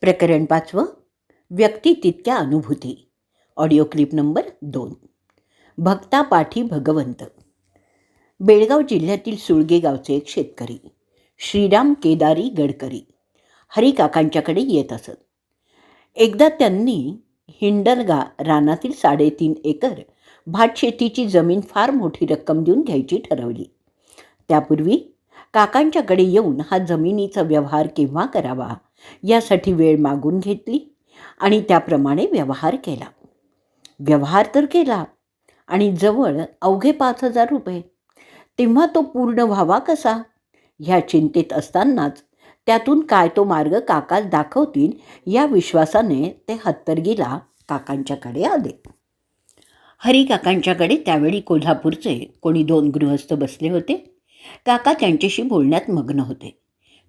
प्रकरण पाचवं. व्यक्ती तितक्या अनुभूती. ऑडिओ क्लिप नंबर दोन. भक्ता पाठी भगवंत. बेळगाव जिल्ह्यातील सुळगे गावचे एक शेतकरी. श्रीराम केदारी गडकरी. हरिकाकांच्याकडे येत असत. एकदा त्यांनी हिंडलगा रानातील साडेतीन एकर भातशेतीची जमीन फार मोठी रक्कम देऊन घ्यायची ठरवली. त्यापूर्वी काकांच्याकडे येऊन हा जमिनीचा व्यवहार केव्हा करावा? यासाठी वेळ मागून घेतली आणि त्याप्रमाणे व्यवहार केला. व्यवहार तर केला आणि जवळ अवघे पाच हजार रुपये. तेव्हा तो पूर्ण व्हावा कसा? ह्या चिंतेत असतानाच त्यातून काय तो मार्ग काकाच दाखवतील या विश्वासाने ते हत्तरगीला काकांच्याकडे आले. हरी काकांच्याकडे त्यावेळी कोल्हापूरचे कोणी दोन गृहस्थ बसले होते. काका त्यांच्याशी बोलण्यात मग्न होते.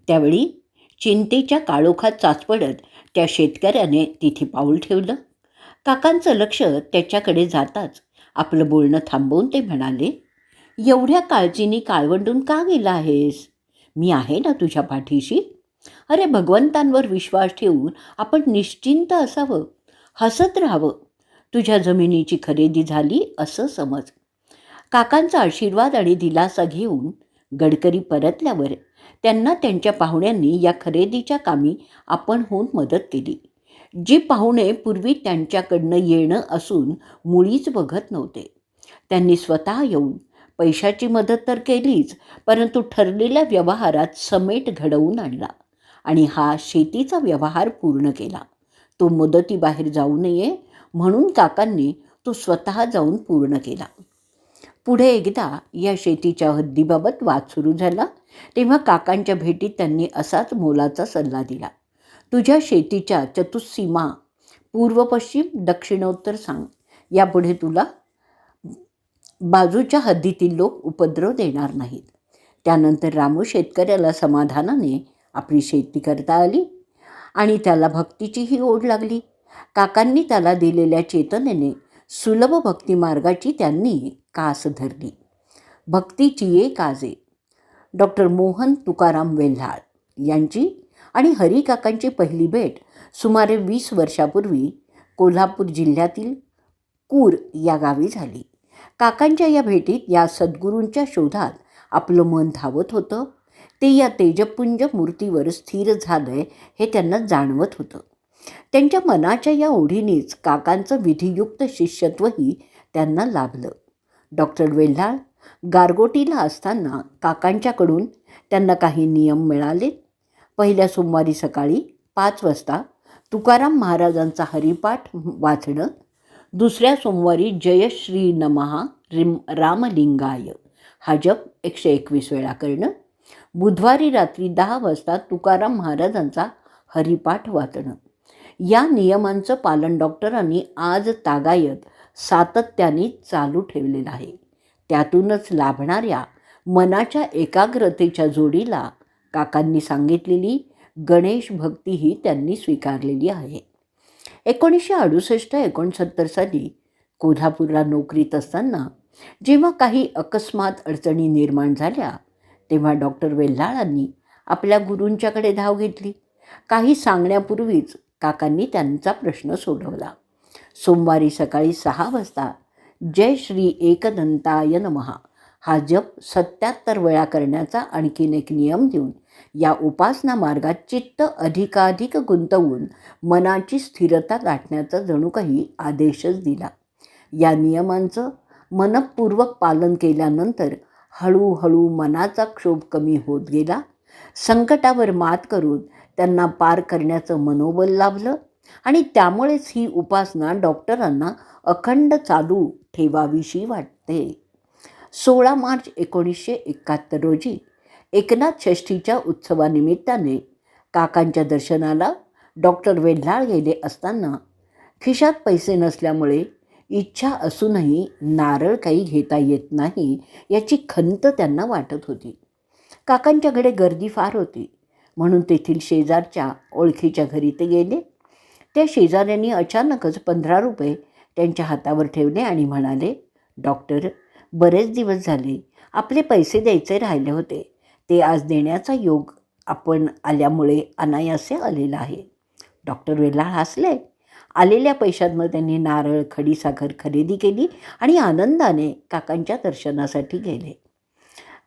त्यावेळी चिंतेच्या काळोखात चाचपडत त्या शेतकऱ्याने तिथे पाऊल ठेवलं. काकांचं लक्ष त्याच्याकडे जाताच आपलं बोलणं थांबवून ते म्हणाले एवढ्या काळजीने काळवंडून का गेला आहेस? मी आहे ना तुझ्या पाठीशी? अरे भगवंतांवर विश्वास ठेवून आपण निश्चिंत असावं हसत राहावं. तुझ्या जमिनीची खरेदी झाली असं समज. काकांचा आशीर्वाद आणि दिलासा घेऊन गडकरी परतल्यावर त्यांना त्यांच्या पाहुण्यांनी या खरेदीच्या कामी आपण होऊन मदत केली. जी पाहुणे पूर्वी त्यांच्याकडनं येणं असून मुळीच बघत नव्हते. त्यांनी स्वतः येऊन पैशाची मदत तर केलीच परंतु ठरलेल्या व्यवहारात समेट घडवून आणला आणि हा शेतीचा व्यवहार पूर्ण केला. तो मुदतीबाहेर जाऊ नये म्हणून काकांनी तो स्वतः जाऊन पूर्ण केला. पुढे एकदा या शेतीच्या हद्दीबाबत वाद सुरू झाला. तेव्हा काकांच्या भेटीत त्यांनी असाच मोलाचा सल्ला दिला. तुझ्या शेतीच्या चतुस्सीमा पूर्व पश्चिम दक्षिणोत्तर सांग. यापुढे तुला बाजूच्या हद्दीतील लोक उपद्रव देणार नाहीत. त्यानंतर रामू शेतकऱ्याला समाधानाने आपली शेती करता आली आणि त्याला भक्तीचीही ओढ लागली. काकांनी त्याला दिलेल्या चेतनेने सुलभ भक्तिमार्गाची त्यांनी कास धरली भक्तीची ये काजे डॉक्टर मोहन तुकाराम वेल्हाळ यांची आणि हरिकाकांची पहिली भेट सुमारे वीस वर्षापूर्वी कोल्हापूर जिल्ह्यातील कूर या गावी झाली. काकांच्या या भेटीत या सद्गुरूंच्या शोधात आपलं मन धावत होतं. ते या तेजपुंज मूर्तीवर स्थिर झालंय हे त्यांना जाणवत होतं. त्यांच्या मनाच्या या ओढीनेच काकांचं विधियुक्त शिष्यत्वही त्यांना लाभलं. डॉक्टर वेल्हाळ गारगोटीला असताना काकांच्याकडून त्यांना काही नियम मिळाले. पहिल्या सोमवारी सकाळी पाच वाजता तुकाराम महाराजांचा हरिपाठ वाचणं. दुसऱ्या सोमवारी जयश्री नमहा रिम रामलिंगाय. हा जप एकशे एकवीस वेळा करणं. बुधवारी रात्री दहा वाजता तुकाराम महाराजांचा हरिपाठ वाचणं. या नियमांचं पालन डॉक्टरांनी आज तागायत सातत्याने चालू ठेवलेलं आहे. त्यातूनच लाभणाऱ्या मनाच्या एकाग्रतेच्या जोडीला काकांनी सांगितलेली गणेश भक्तीही त्यांनी स्वीकारलेली आहे. एकोणीसशे अडुसष्ट एकोणसत्तर साली कोल्हापूरला नोकरीत असताना जेव्हा काही अकस्मात अडचणी निर्माण झाल्या तेव्हा डॉक्टर वेल्हाळांनी आपल्या गुरूंच्याकडे धाव घेतली. काही सांगण्यापूर्वीच काकांनी त्यांचा प्रश्न सोडवला. सोमवारी सकाळी सहा वाजता. जय श्री एकदंताय नमहा हा जप सत्याहत्तर वेळा करण्याचा आणखीन एक नियम देऊन या उपासना मार्गात चित्त अधिकाधिक गुंतवून मनाची स्थिरता गाठण्याचा जणू काही आदेशच दिला. या नियमांचं मनपूर्वक पालन केल्यानंतर हळूहळू मनाचा क्षोभ कमी होत गेला. संकटावर मात करून त्यांना पार करण्याचं मनोबल लाभलं. आणि त्यामुळेच ही उपासना डॉक्टरांना अखंड चालू ठेवावीशी वाटते. सोळा मार्च एकोणीसशे एकाहत्तर रोजी एकनाथ षष्ठीच्या उत्सवानिमित्ताने काकांच्या दर्शनाला डॉक्टर वेल्हाळ गेले असताना खिशात पैसे नसल्यामुळे इच्छा असूनही नारळ काही घेता येत नाही याची खंत त्यांना वाटत होती. काकांच्याकडे गर्दी फार होती म्हणून तेथील शेजारच्या ओळखीच्या घरी ते गेले. त्या शेजाऱ्यांनी अचानकच पंधरा रुपये त्यांच्या हातावर ठेवले आणि म्हणाले डॉक्टर बरेच दिवस झाले आपले पैसे द्यायचे राहिले होते. ते आज देण्याचा योग आपण आल्यामुळे अनायासे आलेला आहे. डॉक्टर वेलाळ हसले. आलेल्या पैशांवर त्यांनी नारळ खडीसाखर खरेदी केली आणि आनंदाने काकांच्या दर्शनासाठी गेले.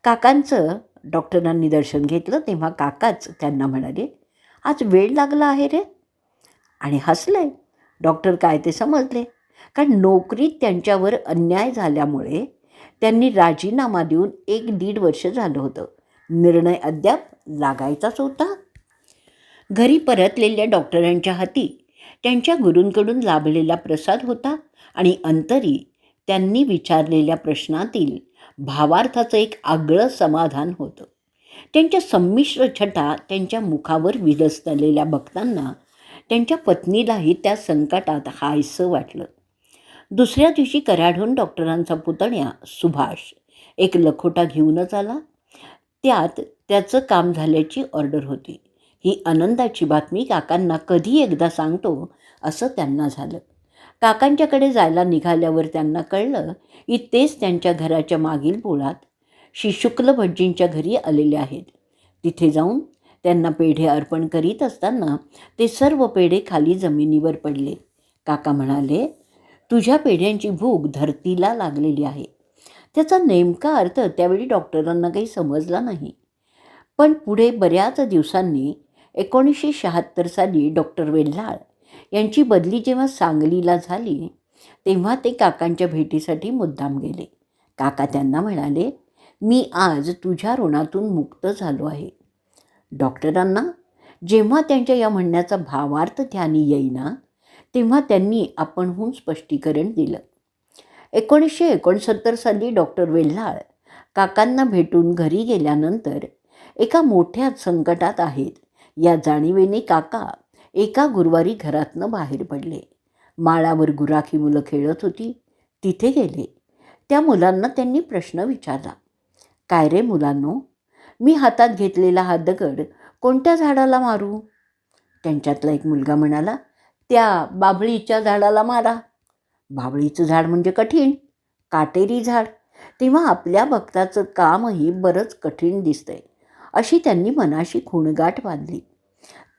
काकांचं डॉक्टरांनी दर्शन घेतलं तेव्हा काकाच त्यांना म्हणाले आज वेळ लागला आहे रे आणि हसले डॉक्टर काय ते समजले? कारण नोकरीत त्यांच्यावर अन्याय झाल्यामुळे त्यांनी राजीनामा देऊन एक दीड वर्ष झालं होतं. निर्णय अद्याप लागायचाच होता. घरी परतलेल्या डॉक्टरांच्या हाती त्यांच्या गुरूंकडून लाभलेला प्रसाद होता आणि अंतरी त्यांनी विचारलेल्या प्रश्नातील भावार्थाचं एक आगळं समाधान होतं. त्यांच्या संमिश्र छटा त्यांच्या मुखावर विलसलेल्या भक्तांना त्यांच्या पत्नीलाही त्या संकटात हायसं वाटलं. दुसऱ्या दिवशी कराढून डॉक्टरांचा पुतण्या सुभाष एक लखोटा घेऊनच आला. त्यात त्याचं काम झाल्याची ऑर्डर होती. ही आनंदाची बातमी काकांना कधी एकदा सांगतो असं त्यांना झालं. काकांच्याकडे जायला निघाल्यावर त्यांना कळलं की तेच त्यांच्या घराच्या मागील पोळात श्री शुक्ल भटजींच्या घरी आलेले आहेत. तिथे जाऊन त्यांना पेढे अर्पण करीत असताना ते सर्व पेढे खाली जमिनीवर पडले. काका म्हणाले तुझ्या पेढ्यांची भूक धरतीला लागलेली आहे. त्याचा नेमका अर्थ त्यावेळी डॉक्टरांना काही समजला नाही. पण पुढे बऱ्याच दिवसांनी एकोणीसशे शहात्तर साली डॉक्टर वेल्हाळ यांची बदली जेव्हा सांगलीला झाली तेव्हा ते काकांच्या भेटीसाठी मुद्दाम गेले. काका त्यांना म्हणाले मी आज तुझ्या ऋणातून मुक्त झालो आहे. डॉक्टरांना जेव्हा त्यांच्या या म्हणण्याचा भावार्थ ध्यानी येईना तेव्हा त्यांनी आपणहून स्पष्टीकरण दिलं. एकोणीसशे एकोणसत्तर साली डॉक्टर वेल्हाळ काकांना भेटून घरी गेल्यानंतर एका मोठ्या संकटात आहेत. या जाणीवेने काका एका गुरुवारी घरातनं बाहेर पडले. माळावर गुराखी मुलं खेळत होती. तिथे गेले. त्या मुलांना त्यांनी प्रश्न विचारला. काय रे मुलांनो मी हातात घेतलेला हा दगड कोणत्या झाडाला मारू? त्यांच्यातला एक मुलगा म्हणाला त्या बाभळीच्या झाडाला मारा. बाभळीचं झाड म्हणजे कठीण काटेरी झाड. तेव्हा आपल्या भक्ताचं कामही बरंच कठीण दिसतंय अशी त्यांनी मनाशी खुणगाठ बांधली.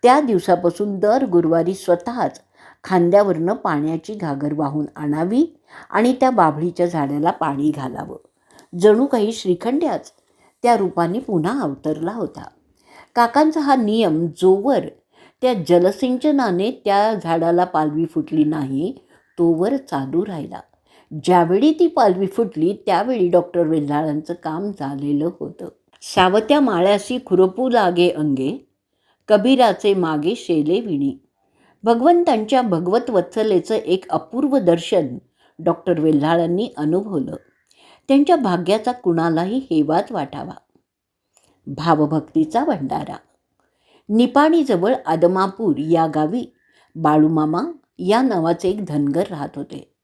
त्या दिवसापासून दर गुरुवारी स्वतःच खांद्यावरनं पाण्याची घागर वाहून आणावी आणि त्या बाभळीच्या झाडाला पाणी घालावं. जणू काही श्रीखंड्याच त्या रूपाने पुन्हा अवतरला होता. काकांचा हा नियम जोवर त्या जलसिंचनाने त्या झाडाला पालवी फुटली नाही तोवर चालू राहिला. ज्यावेळी ती पालवी फुटली त्यावेळी डॉक्टर वेल्हाळांचं काम झालेलं होतं. सावत्या माळ्याशी खुरपू लागे अंगे कबीराचे मागे शेले विणी. भगवंतांच्या भगवत वत्सलेचं एक अपूर्व दर्शन डॉक्टर वेल्हाळांनी अनुभवलं. त्यांच्या भाग्याचा कुणालाही हेवाच वाटावा. भावभक्तीचा भंडारा. निपाणीजवळ आदमापूर या गावी बाळूमामा या नावाचे एक धनगर राहत होते.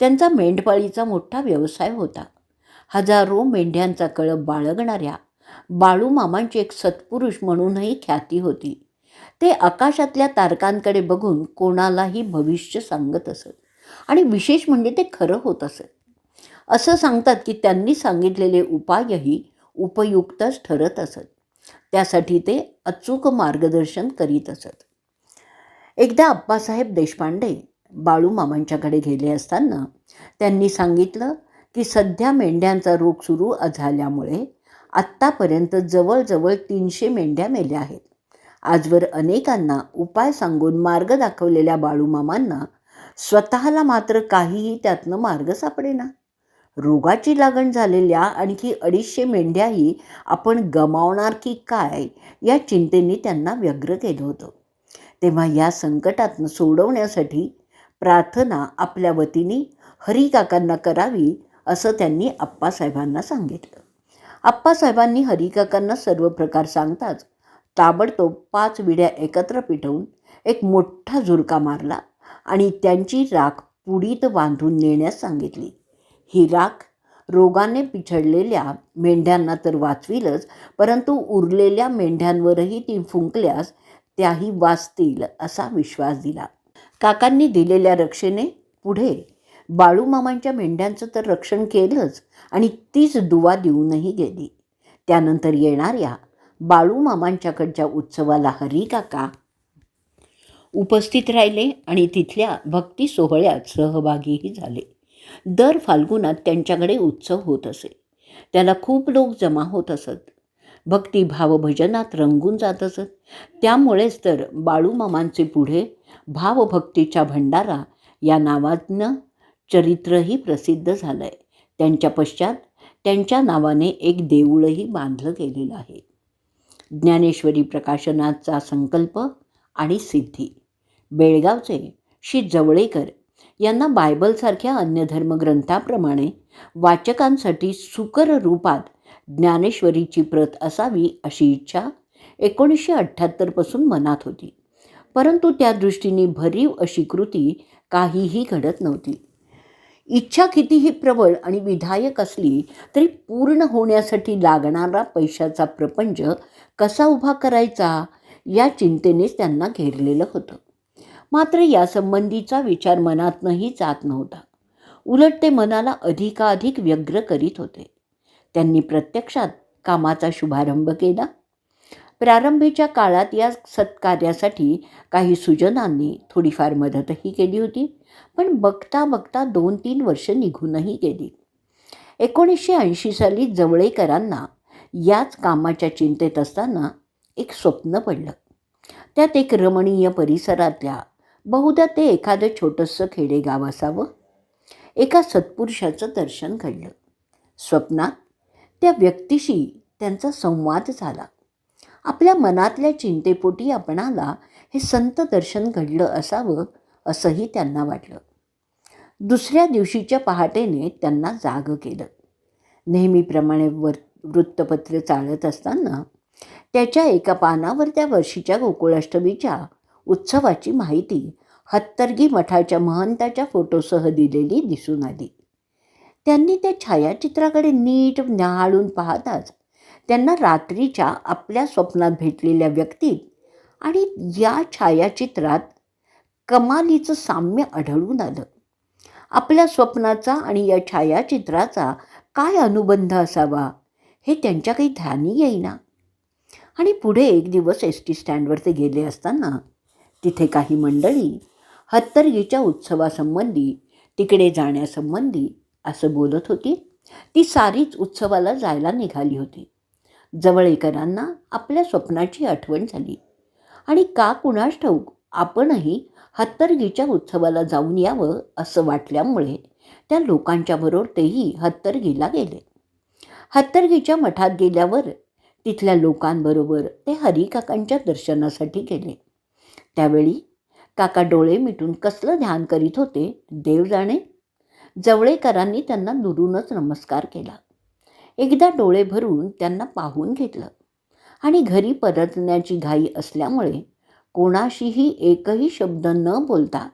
त्यांचा मेंढपाळीचा मोठा व्यवसाय होता. हजारो मेंढ्यांचा कळप बाळगणाऱ्या बाळूमामांची एक सत्पुरुष म्हणूनही ख्याती होती. ते आकाशातल्या तारकांकडे बघून कोणालाही भविष्य सांगत असत आणि विशेष म्हणजे ते खरं होत असत. असं सांगतात की त्यांनी सांगितलेले उपायही उपयुक्तच ठरत असत. त्यासाठी ते अचूक मार्गदर्शन करीत असत. एकदा अप्पासाहेब देशपांडे बाळूमामांच्याकडे गेले असताना त्यांनी सांगितलं की सध्या मेंढ्यांचा रोग सुरू झाल्यामुळे आत्तापर्यंत जवळजवळ तीनशे मेंढ्या मेल्या आहेत. आजवर अनेकांना उपाय सांगून मार्ग दाखवलेल्या बाळूमामांना स्वतःला मात्र काहीही त्यातनं मार्ग सापडेना. रोगाची लागण झालेल्या आणखी अडीचशे मेंढ्याही आपण गमावणार की काय या चिंतेने त्यांना व्यग्र केलं होतं. तेव्हा या संकटातनं सोडवण्यासाठी प्रार्थना आपल्या वतीने हरिकाकांना करावी असं त्यांनी आप्पासाहेबांना सांगितलं. आप्पासाहेबांनी हरिकाकांना सर्व प्रकार सांगताच ताबडतोब पाच विड्या एकत्र पिटवून एक मोठा झुरका मारला आणि त्यांची राख पुडीत बांधून नेण्यास सांगितली. ही राख रोगाने पिछडलेल्या मेंढ्यांना तर वाचविलच परंतु उरलेल्या मेंढ्यांवरही ती फुंकल्यास त्याही वाचतील असा विश्वास दिला. काकांनी दिलेल्या रक्षेने पुढे बाळूमामांच्या मेंढ्यांचं तर रक्षण केलंच आणि तीच दुवा देऊनही गेली. त्यानंतर येणाऱ्या बाळूमामांच्याकडच्या उत्सवाला हरी काका उपस्थित राहिले आणि तिथल्या भक्ती सोहळ्यात सहभागीही झाले. दर फाल्गुनात त्यांच्याकडे उत्सव होत असे. त्याला खूप लोक जमा होत असत. भक्ती भजनात रंगून जात असत. त्यामुळेच तर बाळूमामांचे पुढे भावभक्तीच्या भंडारा या नावानं चरित्रही प्रसिद्ध झालं आहे त्यांच्या पश्चात त्यांच्या नावाने एक देऊळही बांधलं गेलेलं आहे. ज्ञानेश्वरी प्रकाशनाचा संकल्प आणि सिद्धी. बेळगावचे श्री जवळेकर यांना बायबलसारख्या अन्य धर्मग्रंथाप्रमाणे वाचकांसाठी सुकर रूपात ज्ञानेश्वरीची प्रत असावी अशी इच्छा एकोणीसशे अठ्ठ्याहत्तरपासून मनात होती. परंतु त्या दृष्टीने भरीव अशी कृती काहीही घडत नव्हती. इच्छा कितीही प्रबळ आणि विधायक असली तरी पूर्ण होण्यासाठी लागणारा पैशाचा प्रपंच कसा उभा करायचा या चिंतेनेच त्यांना घेरलेलं होतं. मात्र यासंबंधीचा विचार मनातनंही जात नव्हता. उलट ते मनाला अधिकाधिक व्यग्र करीत होते. त्यांनी प्रत्यक्षात कामाचा शुभारंभ केला. प्रारंभीच्या काळात या सत्कार्यासाठी काही सुजनांनी थोडीफार मदतही केली होती पण बघता बघता दोन तीन वर्ष निघूनही गेली. एकोणीसशे ऐंशी साली जवळेकरांना याच कामाच्या चिंतेत असताना एक स्वप्न पडलं. त्यात एक रमणीय परिसरातल्या बहुधा ते एखादं छोटंसं खेडेगाव असावं. एका सत्पुरुषाचं दर्शन घडलं. स्वप्नात त्या व्यक्तीशी त्यांचा संवाद झाला. आपल्या मनातल्या चिंतेपोटी आपणाला हे संत दर्शन घडलं असावं असंही त्यांना वाटलं. दुसऱ्या दिवशीच्या पहाटेने त्यांना जाग केलं. नेहमीप्रमाणे वर वृत्तपत्र चालत असताना त्याच्या एका पानावर त्या वर्षीच्या गोकुळाष्टमीच्या उत्सवाची माहिती हत्तरगी मठाच्या महंताच्या फोटोसह दिलेली दिसून आली. त्यांनी त्या छायाचित्राकडे नीट न्याहाळून पाहताच त्यांना रात्रीच्या आपल्या स्वप्नात भेटलेल्या व्यक्तीत आणि या छायाचित्रात कमालीचं साम्य आढळून आलं. आपल्या स्वप्नाचा आणि या छायाचित्राचा काय अनुबंध असावा हे त्यांच्या काही ध्यानी येईना. आणि पुढे एक दिवस एस टी स्टँडवर ते गेले असताना तिथे काही मंडळी हत्तरगीच्या उत्सवासंबंधी तिकडे जाण्यासंबंधी असं बोलत होती. ती सारीच उत्सवाला जायला निघाली होती. जवळेकरांना आपल्या स्वप्नाची आठवण झाली. आणि का कुणास ठाऊक आपणही हत्तरगीच्या उत्सवाला जाऊन यावं असं वाटल्यामुळे त्या लोकांच्या बरोबर तेही हत्तरगीला गेले. हत्तरगीच्या मठात गेल्यावर तिथल्या लोकांबरोबर ते हरिकाकांच्या दर्शनासाठी गेले. त्यावेळी काका डोळे मिटून कसलं ध्यान करीत होते देव जाणे. जवळेकरांनी त्यांना दुरूनच नमस्कार केला. एकदा डोळे भरून त्यांना पाहून घेतलं. आणि घरी परतण्याची घाई असल्यामुळे कोणाशीही एकही शब्द न बोलता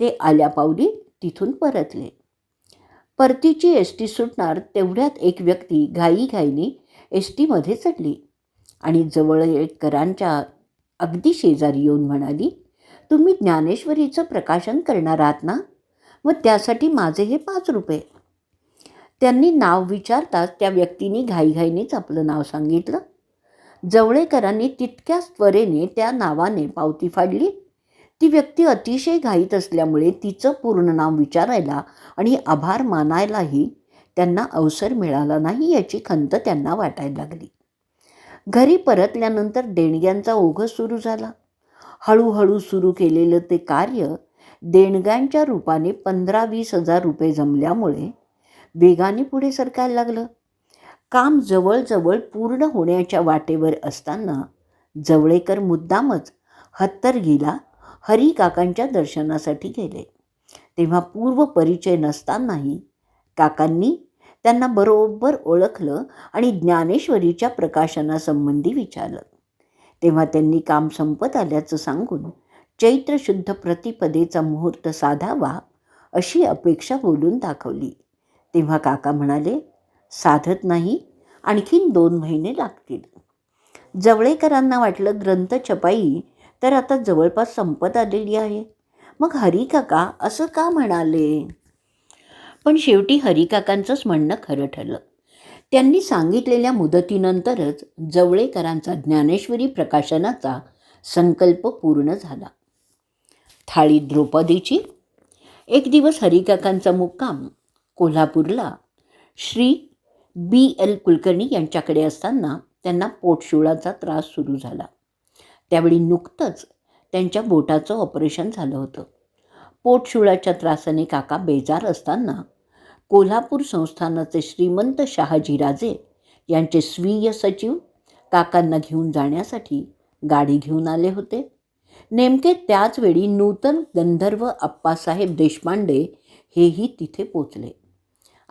ते आल्यापावली तिथून परतले. परतीची एस टी सुटणार तेवढ्यात एक व्यक्ती घाईघाईने एस टीमध्ये चढली. आणि जवळ जवळकरांच्या अगदी शेजारी येऊन म्हणाली तुम्ही ज्ञानेश्वरीचं प्रकाशन करणार आहात ना? मग त्यासाठी माझे हे पाच रुपये. त्यांनी नाव विचारताच त्या व्यक्तीने घाईघाईनेच आपलं नाव सांगितलं. जवळेकरांनी तितक्याच त्वरेने त्या नावाने पावती फाडली. ती व्यक्ती अतिशय घाईत असल्यामुळे तिचं पूर्ण नाव विचारायला आणि आभार मानायलाही त्यांना अवसर मिळाला नाही याची खंत त्यांना वाटायला लागली. घरी परतल्यानंतर देणग्यांचा ओघ सुरू झाला. हळूहळू सुरू केलेलं ते कार्य देणग्यांच्या रूपाने पंधरा वीस हजार रुपये जमल्यामुळे वेगाने पुढे सरकायला लागलं. काम जवळजवळ पूर्ण होण्याच्या वाटेवर असताना जवळेकर मुद्दामच हत्तरगीला हरिकाकांच्या दर्शनासाठी गेले. तेव्हा पूर्व परिचय नसतानाही काकांनी त्यांना बरोबर ओळखलं आणि ज्ञानेश्वरीच्या प्रकाशनासंबंधी विचारलं. तेव्हा त्यांनी काम संपत आल्याचं सांगून चैत्रशुद्ध प्रतिपदेचा मुहूर्त साधावा अशी अपेक्षा बोलून दाखवली. तेव्हा काका म्हणाले साधत नाही आणखीन दोन महिने लागतील. जवळेकरांना वाटलं ग्रंथ छपाई तर आता जवळपास संपत आलेली आहे. मग हरिकाका असं का म्हणाले? पण शेवटी हरिकाकांचंच म्हणणं खरं ठरलं. त्यांनी सांगितलेल्या मुदतीनंतरच जवळेकरांचा ज्ञानेश्वरी प्रकाशनाचा संकल्प पूर्ण झाला. थाळी द्रौपदीची एक दिवस हरिकाकांचा मुक्काम कोल्हापूरला श्री बी एल कुलकर्णी यांच्याकडे असताना त्यांना पोटशिवळाचा त्रास सुरू झाला. त्यावेळी नुकतंच त्यांच्या बोटाचं ऑपरेशन झालं होतं. पोटशिवळाच्या त्रासाने काका बेजार असताना कोल्हापूर संस्थानाचे श्रीमंत शहाजीराजे यांचे स्वीय सचिव काकांना घेऊन जाण्यासाठी गाडी घेऊन आले होते. नेमके त्याचवेळी नूतन गंधर्व अप्पासाहेब देशपांडे हेही तिथे पोचले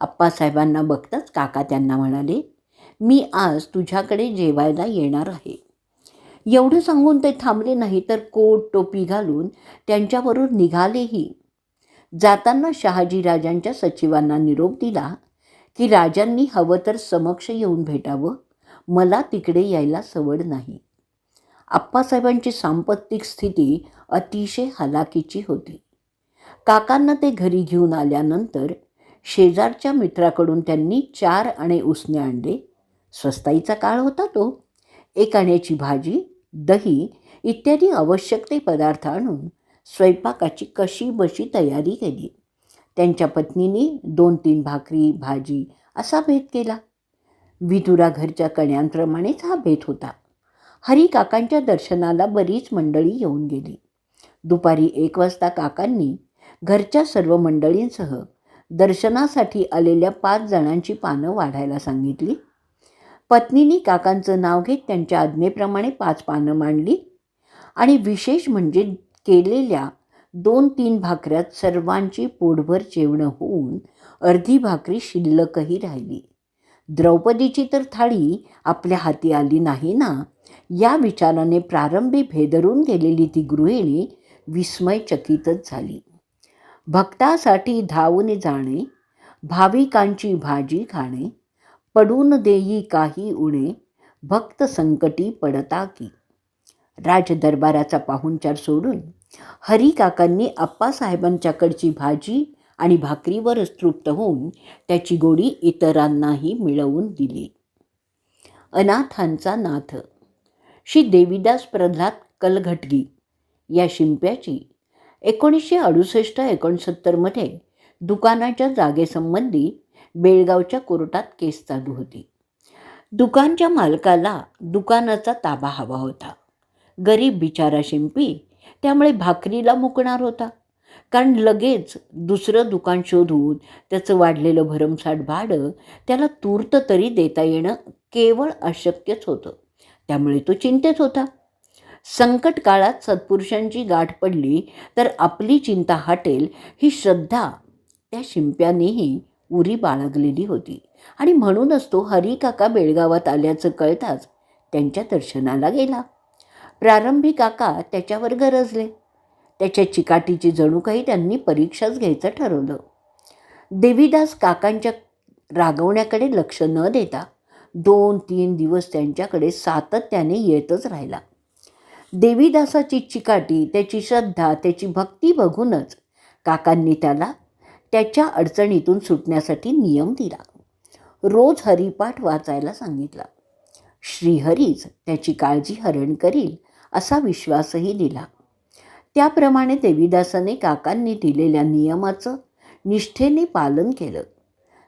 अप्पासाहेबांना बघताच काका त्यांना म्हणाले मी आज तुझ्याकडे जेवायला येणार आहे. एवढं सांगून ते थांबले नाही तर कोट टोपी घालून त्यांच्याबरोबर निघालेही जाताना शहाजीराजांच्या सचिवांना निरोप दिला की राजांनी हवं तर समक्ष येऊन भेटावं. मला तिकडे यायला सवड नाही. आप्पासाहेबांची सांपत्तिक स्थिती अतिशय हलाखीची होती. काकांना ते घरी घेऊन आल्यानंतर शेजारच्या मित्राकडून त्यांनी चार आणे उसने आणले. स्वस्ताईचा काळ होता तो. एक आण्याची भाजी दही इत्यादी आवश्यक ते पदार्थ आणून स्वयंपाकाची कशी बशी तयारी केली? त्यांच्या पत्नीने दोन तीन भाकरी भाजी असा भेद केला. विधुरा घरच्या कण्यांप्रमाणेच हा भेद होता. हरी काकांच्या दर्शनाला बरीच मंडळी येऊन गेली. दुपारी एक वाजता काकांनी घरच्या सर्व मंडळींसह दर्शनासाठी आलेल्या पाच जणांची पानं वाढायला सांगितली. पत्नीने काकांचं नाव घेत त्यांच्या आज्ञेप्रमाणे पाच पानं मांडली. आणि विशेष म्हणजे केलेल्या दोन तीन भाकऱ्यात सर्वांची पोटभर जेवणं होऊन अर्धी भाकरी शिल्लकही राहिली. द्रौपदीची तर थाळी आपल्या हाती आली नाही ना? या विचाराने प्रारंभी भेदरून गेलेली ती गृहिणी विस्मयचकितच झाली. भक्तासाठी धावून जाणे भाविकांची भाजी खाणे पडून देई काही उणे भक्त संकटी पडता की. राजदरबाराचा पाहुणचार सोडून हरिकाकांनी आप्पासाहेबांच्याकडची भाजी आणि भाकरीवरच तृप्त होऊन त्याची गोडी इतरांनाही मिळवून दिली. अनाथांचा नाथ. श्री देवीदास प्रल्हाद कलघटगी या शिंप्याची एकोणीसशे अडुसष्ट एकोणसत्तरमध्ये दुकानाच्या जागेसंबंधी बेळगावच्या कोर्टात केस चालू होती. दुकानच्या मालकाला दुकानाचा ताबा हवा होता. गरीब बिचारा शिंपी त्यामुळे भाकरीला मुकणार होता. कारण लगेच दुसरं दुकान शोधून त्याचं वाढलेलं भरमसाठ भाडं त्याला तूर्त तरी देता येणं केवळ अशक्यच होतं. त्यामुळे तो चिंतेत होता. संकट काळात सत्पुरुषांची गाठ पडली तर आपली चिंता हटेल ही श्रद्धा त्या शिंप्यानेही उरी बाळगलेली होती. आणि म्हणूनच तो हरिकाका बेळगावात आल्याचं कळताच त्यांच्या दर्शनाला गेला. प्रारंभी काका त्याच्यावर गरजले. त्याच्या चिकाटीची जणू काही त्यांनी परीक्षाच घ्यायचं ठरवलं. देवीदास काकांच्या रागवण्याकडे लक्ष न देता दोन तीन दिवस त्यांच्याकडे सातत्याने येतच राहिला. देवीदासाची चिकाटी त्याची श्रद्धा त्याची भक्ती बघूनच काकांनी त्याला त्याच्या अडचणीतून सुटण्यासाठी नियम दिला. रोज हरिपाठ वाचायला सांगितला. श्रीहरीच त्याची काळजी हरण करील असा विश्वासही दिला. त्याप्रमाणे देवीदासाने काकांनी दिलेल्या नियमाचं निष्ठेने पालन केलं.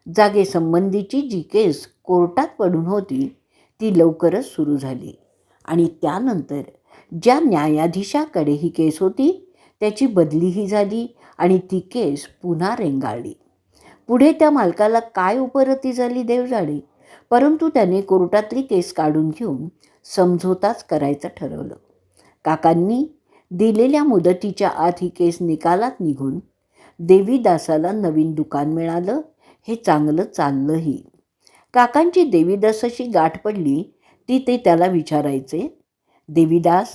जागेसंबंधीची जी केस कोर्टात पडून होती ती लवकरच सुरू झाली आणि त्यानंतर ज्या न्यायाधीशाकडे ही केस होती त्याची बदलीही झाली आणि ती केस पुन्हा रेंगाळली. पुढे त्या मालकाला काय उपरती झाली देव जाणे परंतु त्याने कोर्टातली केस काढून घेऊन समझोताच करायचं ठरवलं. काकांनी दिलेल्या मुदतीच्या आत ही केस निकालात निघून देवीदासाला नवीन दुकान मिळालं. हे चांगलं चाललंही. काकांची देवीदासाशी गाठ पडली ती ते त्याला विचारायचे देवीदास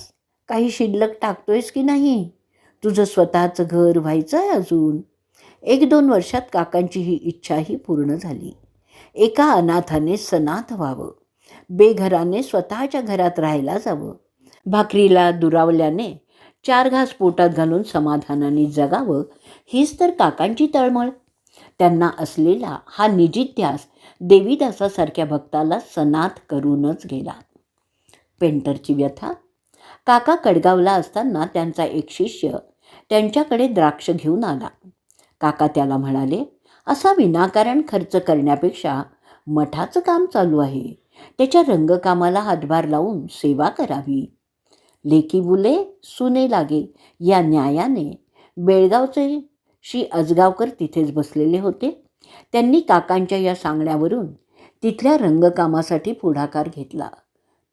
काही शिल्लक टाकतोयस की नाही? तुझं स्वतःचं घर व्हायचं आहे अजून? एक दोन वर्षात काकांची ही इच्छाही पूर्ण झाली. एका अनाथाने सनाथ व्हावं. बेघराने स्वतःच्या घरात राहायला जावं. भाकरीला दुरावल्याने चार घास पोटात घालून समाधानाने जगावं हीच तर काकांची तळमळ. त्यांना असलेला हा निजिध्यास देवीदासासारख्या भक्ताला सनाथ करूनच गेला. पेंटरची व्यथा? काका कडगावला असताना त्यांचा एक शिष्य त्यांच्याकडे द्राक्ष घेऊन आला. काका त्याला म्हणाले असा विनाकारण खर्च करण्यापेक्षा मठाचं काम चालू आहे. त्याच्या रंगकामाला हातभार लावून सेवा करावी. लेकी बुले सुने लागे. या न्यायाने बेळगावचे श्री अजगावकर तिथेच बसलेले होते. त्यांनी काकांच्या या सांगण्यावरून तिथल्या रंगकामासाठी पुढाकार घेतला.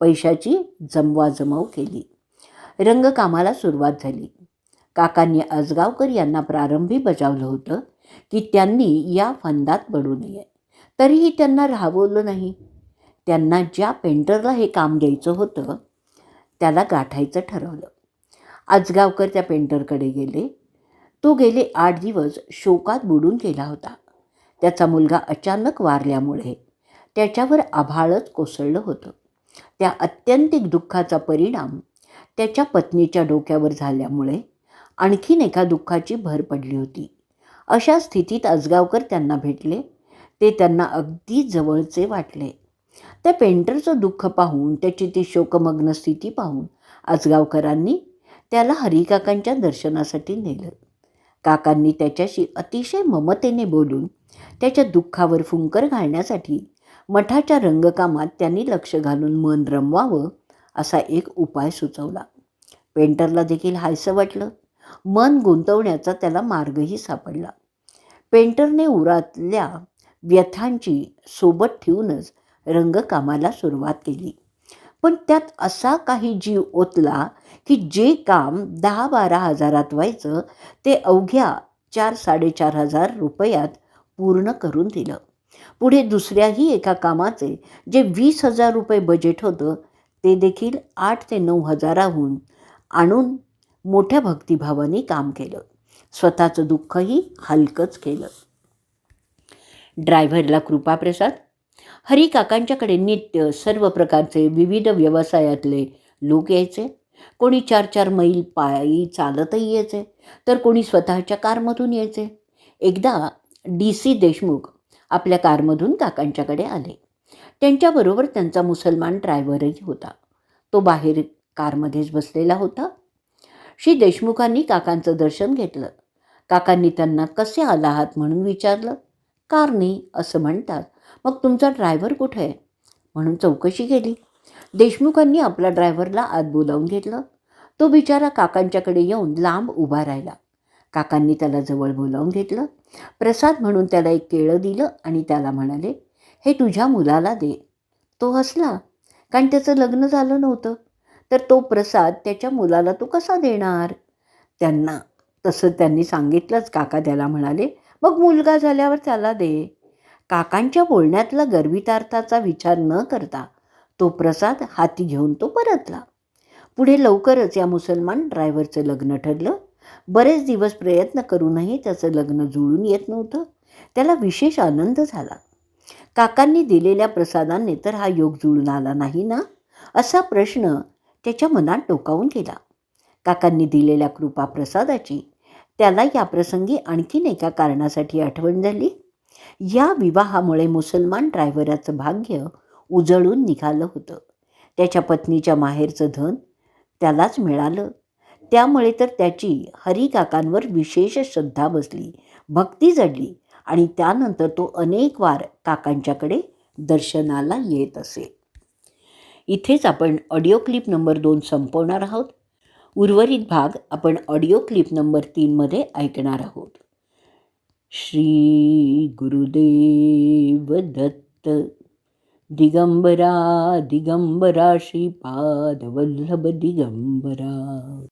पैशाची जमवाजमव केली. रंगकामाला सुरुवात झाली. काकांनी अजगावकर यांना प्रारंभी बजावलं होतं की त्यांनी या फंदात पडू नये. तरीही त्यांना राहवलं नाही. त्यांना ज्या पेंटरला हे काम द्यायचं होतं त्याला गाठायचं ठरवलं. आजगावकर त्या पेंटरकडे गेले. तो गेले आठ दिवस शोकात बुडून गेला होता. त्याचा मुलगा अचानक वारल्यामुळे त्याच्यावर आभाळच कोसळलं होतं. त्या अत्यंतिक दुःखाचा परिणाम त्याच्या पत्नीच्या डोक्यावर झाल्यामुळे आणखीन एका दुःखाची भर पडली होती. अशा स्थितीत आजगावकर त्यांना भेटले. ते त्यांना अगदी जवळचे वाटले. त्या पेंटरचं दुःख पाहून त्याची ती शोकमग्न स्थिती पाहून आजगावकरांनी त्याला हरिकाकांच्या दर्शनासाठी नेलं. काकांनी त्याच्याशी अतिशय ममतेने बोलून त्याच्या दुःखावर फुंकर घालण्यासाठी मठाच्या रंगकामात त्यांनी लक्ष घालून मन रमवावं असा एक उपाय सुचवला. पेंटरला देखील हायसं वाटलं. मन गुंतवण्याचा त्याला मार्गही सापडला. पेंटरने उरातल्या व्यथांची सोबत ठेवूनच रंगकामाला सुरुवात केली. पण त्यात असा काही जीव ओतला की जे काम दहा बारा हजारात व्हायचं ते अवघ्या चार साडेचार हजार रुपयात पूर्ण करून दिलं. पुढे दुसऱ्याही एका कामाचे जे वीस हजार रुपये बजेट होतं ते देखील आठ ते नऊ हजाराहून आणून मोठ्या भक्तिभावाने काम केलं. स्वतःचं दुःखही हलकंच केलं. ड्रायव्हरला कृपाप्रसाद हरिकाकांच्याकडे नित्य सर्व प्रकारचे विविध व्यवसायातले लोक यायचे. कोणी चार चार मैल पायी चालतही यायचे तर कोणी स्वतःच्या कारमधून यायचे. एकदा डी सी देशमुख आपल्या कारमधून काकांच्याकडे आले. त्यांच्याबरोबर त्यांचा मुसलमान ड्रायव्हरही होता. तो बाहेर कारमध्येच बसलेला होता. श्री देशमुखांनी काकांचं दर्शन घेतलं. काकांनी त्यांना कसे आला आहात म्हणून विचारलं. कारनी असं म्हणतात. मग तुमचा ड्रायव्हर कुठे? आहे म्हणून चौकशी केली. देशमुखांनी आपला ड्रायव्हरला आत बोलावून घेतलं. तो बिचारा काकांच्याकडे येऊन लांब उभा राहिला. काकांनी त्याला जवळ बोलावून घेतलं. प्रसाद म्हणून त्याला एक केळं दिलं आणि त्याला म्हणाले हे तुझ्या मुलाला दे. तो हसला. कारण त्याचं लग्न झालं नव्हतं. तर तो प्रसाद त्याच्या मुलाला तो कसा देणार? त्यांना तसं त्यांनी सांगितलंच. काका त्याला म्हणाले मग मुलगा झाल्यावर त्याला दे. काकांच्या बोलण्यातला गर्वितार्थाचा विचार न करता तो प्रसाद हाती घेऊन तो परतला. पुढे लवकरच या मुसलमान ड्रायव्हरचं लग्न ठरलं. बरेच दिवस प्रयत्न करूनही त्याचं लग्न जुळून येत नव्हतं. त्याला विशेष आनंद झाला. काकांनी दिलेल्या प्रसादाने तर हा योग जुळून आला नाही ना? असा प्रश्न त्याच्या मनात डोकावून गेला. काकांनी दिलेल्या कृपा प्रसादाची त्याला या प्रसंगी आणखीन एका कारणासाठी आठवण झाली. या विवाहामुळे मुसलमान ड्रायव्हराचं भाग्य उजळून निघालं होतं. त्याच्या पत्नीच्या माहेरचं धन त्यालाच मिळालं. त्यामुळे तर त्याची हरिकाकांवर विशेष श्रद्धा बसली भक्ती जडली आणि त्यानंतर तो अनेक वार काकांच्याकडे दर्शनाला येत असे. इथेच आपण ऑडिओ क्लिप नंबर दोन संपवणार आहोत. उर्वरित भाग आपण ऑडिओ क्लिप नंबर तीनमध्ये ऐकणार आहोत. श्री गुरुदेव दत्त दिगंबरा